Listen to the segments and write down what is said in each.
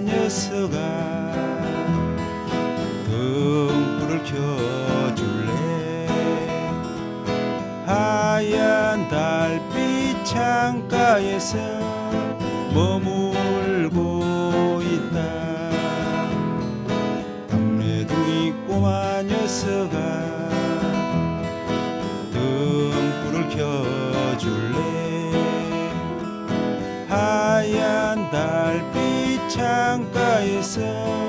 녀석아 등불을 켜줄래? 하얀 달빛 창가에서 머물고 있다. 담래둥이 꼬마 녀석아 등불을 켜줄래? 하얀 달빛 창가에서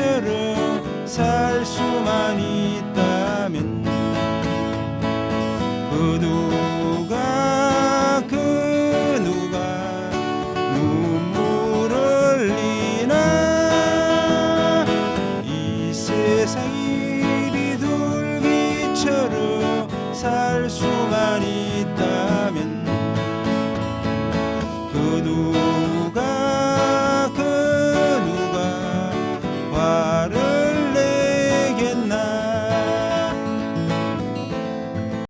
무지개처럼 살 수만 있다면 그 누가 그 누가 눈물 흘리나? 이 세상이 비둘기처럼 살 수만 있다면